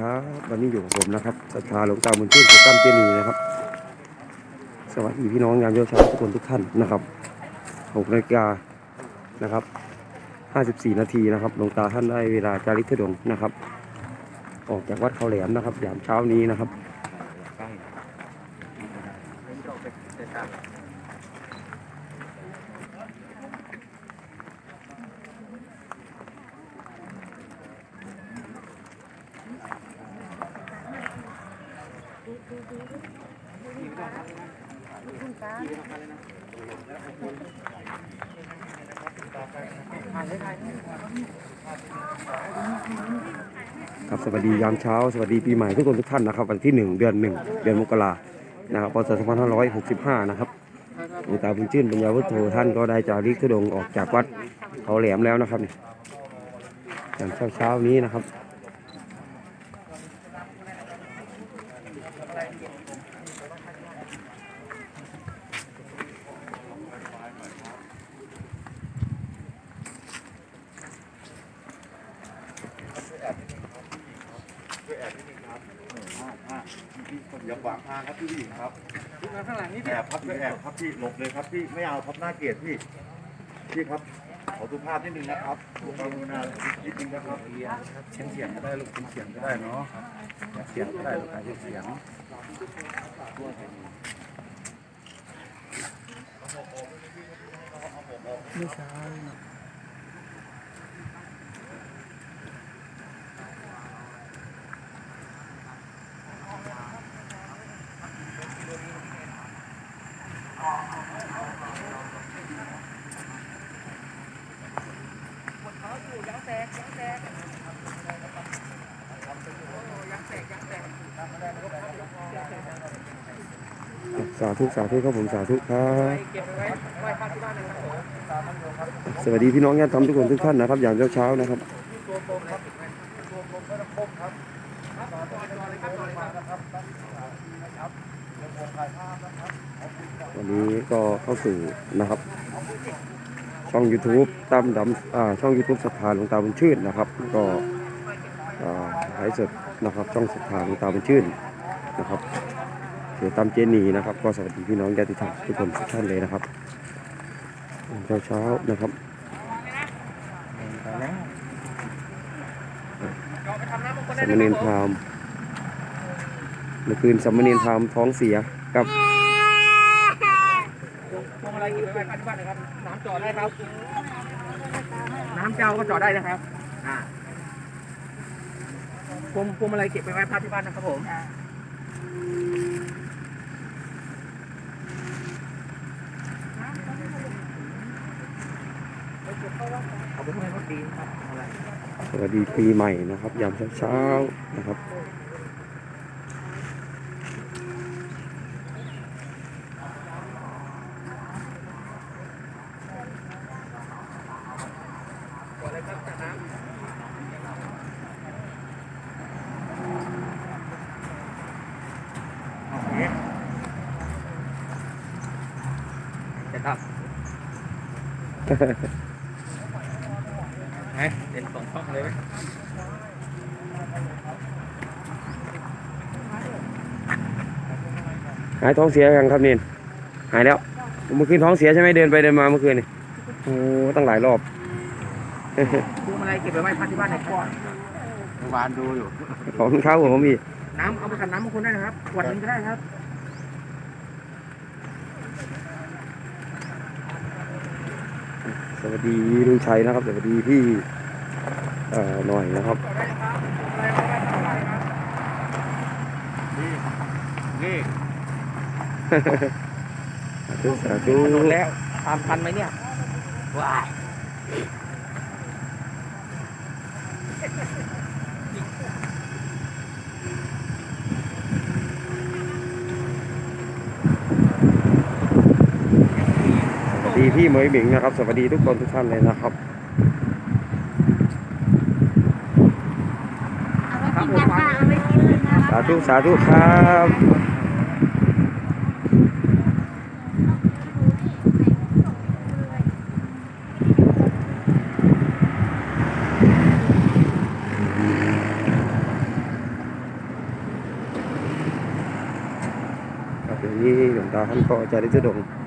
ครับวันนี้อยู่กับผมนะครับศรัทธาหลวงตาบุญชื่นสุตั้มเจนีนะครับ สวัสดีพี่น้องยามเช้าทุกคนทุกท่านนะครับ6นาฬิกานะครับ54นาทีนะครับหลวงตาท่านได้เวลาจาริกทุดงนะครับ ออกจากวัดเขาแหลมนะครับยามเช้านี้นะครับ ครับสวัสดียามเช้า สวัสดีปีใหม่ทุกคนทุกท่านนะครับ วันที่ 1 เดือน 1 เดือนมกรานะครับพศ2565 นะครับหลวงตาบุญชื่นปัญญาวุฒโธท่านก็ได้จาริกทุดงออกจากวัดเขาแหลมแล้วนะครับนี่ยามเช้าเช้านี้นะครับ อย่าขวางทางครับพี่ผู้หญิงครับมาข้างหลังนี่แอบครับช่วยแอบครับพี่หลบเลยครับพี่ไม่เอาครับหน้าเกลียดพี่พี่ครับ ขอสุภาพนิดนึงนะครับผมกรุณานิดนึงนะครับเสียงเสียงก็ได้ลูกเสียงก็ได้เนาะเสียงก็ได้ลูกเสียงเสียงไม่ใช่ สาธุสาธุครับผมสาธุครับเก็บไว้ไว้ภาพที่บ้านสวัสดีพี่น้องญาติธรรมทุกคนทุกท่านนะครับ อย่างเช้าๆนะครับวันนี้ก็เข้าสู่นะครับ ช่อง YouTube ตั้มดำอ่าช่อง YouTube ศรัทธาหลวงตาบุญชื่นนะครับ ก็อ่าไลฟ์สดนะครับ ช่องศรัทธาหลวงตาบุญชื่นนะครับ เดี๋ยวตามเจนีนะครับ ก็สวัสดีพี่น้องญาติธรรมทุกคนทุกท่านเลยนะครับเช้าๆนะครับไปทำน้ำมงคลสได้มนะณีคพรับราหมณ์เมื่อคืนสมณีพราหมณ์ท้องเสียกับพวงมาลัยเก็บไว้ภาพที่บ้านนะครับ น้ำจอดได้ครับ น้ำเจ้าก็จอดได้นะครับ อ่าพวงพวงมาลัยเก็บไปไว้ภาพที่บ้านนะครับผม เอาไปให้เขาตีนะครับอะไร สวัสดีปีใหม่นะครับยามเช้าๆนะครับอะไรครับ จากน้ำโอเคจะดับไหมเป็นสองช่องเลยไหมหายท้องเสียยังครับนินหายแล้ว เมื่อคืนท้องเสียใช่ไหมเดินไปเดินมาเมื่อคืนนี่โอ้ตั้งหลายรอบพวงมาลัยเก็บไว้ไว้พักที่บ้านหน่อยครับเมื่อวานดูอยู่ ขอบคุณครับผมพี่น้ำเอาไปทำน้ำมงคลได้นะครับขวดหนึงก็ได้ครับ สวัสดีลุงชัยนะครับ สวัสดีพี่เอ่อหน่อยนะครับ นี่สาธุสาธุถนนแล้วตามทันไหมเนี่ยว้าย ที่เหมยหมิงนะครับ สวัสดีทุกคนทุกท่านเลยนะครับสาธุสาธุครับเดี๋ยวนี้หลวงตาท่านก็จะได้สะดวก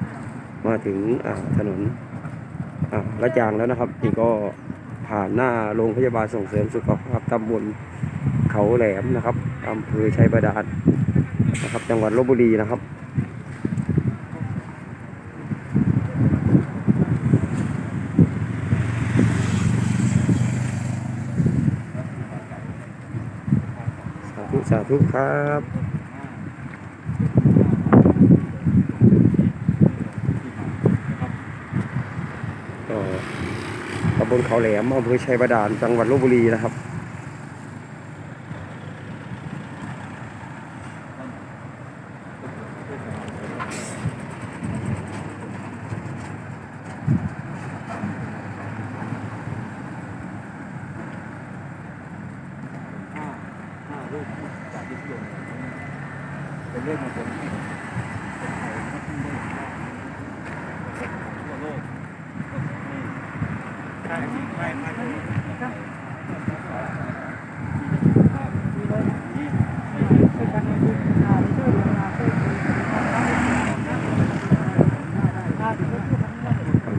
มาถึงถนนละจางแล้วนะครับนี่ก็ผ่านหน้าโรงพยาบาลส่งเสริมสุขภาพตำบลเขาแหลมนะครับอำเภอชัยบาดาลนะครับ จังหวัดลบบุรีนะครับสาธุสาธุครับ ก็ตำบลเขาแหลมอำเภอชัยบาดาลจังหวัดลบบุรีนะครับห้ารูปจากที่ลงขมงคลที่คนไทยไม่ต้องได้ทั่วโลกใช่ไม่ไม่ ฝั่ง น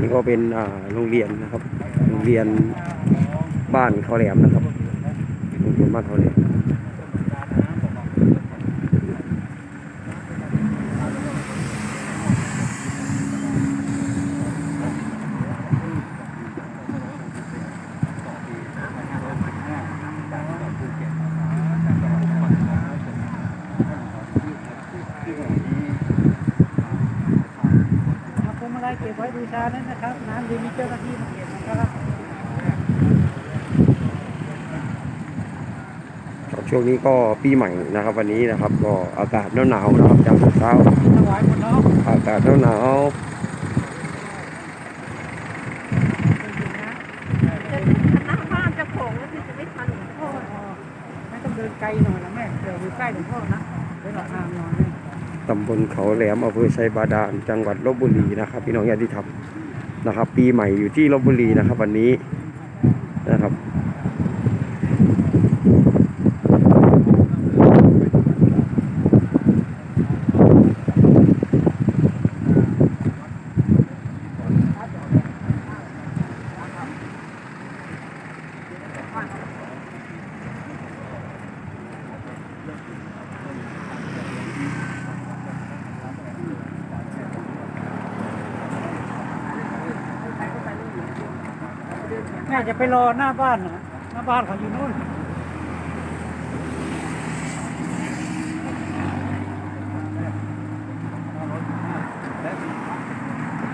ี้ก็เป็นโรงเรียนนะครับ โรงเรียนบ้านเขาแหลมนะครับ โรงเรียนบ้านเขาแหลม เอาพวงมาลัยเก็บไว้บู ชานั้นนะครับ น้ำดีมีเจ้าหน้าที่มาเก็บนะครับครับช่วงนี้ก็ปีใหม่นะครับ วันนี้นะครับ ก็อากาศหนาวๆนะครับจากเช้าถวายหมดเนาะอากาศหนาวหน้าบ้านเจะของแล้วพี่จะไม่ทันหลวงพ่อพ่อไม่ต้องเดินไกลหน่อยนะแม่เดี๋ยวอยู่ใกล้หลวงพ่อนะ ตำบลเขาแหลมอำเภอชัยบาดาลจังหวัดลบบุรีนะครับพี่น้องญาติธรรมนะครับ ปีใหม่อยู่ที่ลบบุรีนะครับ วันนี้นะครับ แม่จะไปรอหน้าบ้านนะหน้าบ้านเขาอยู่นู่น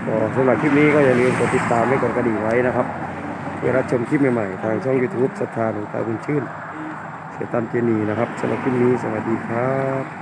ก็สำหรับคลิปนี้ก็อย่าลืมกดติดตามและกดกระดิ่งไว้นะครับเพื่อรับชมคลิปใหม่ๆ ทางช่อง YouTube ศรัทธาหลวงตาบุญชื่น เสียตันเจนีนะครับสำหรับคลิปนี้สวัสดีครับ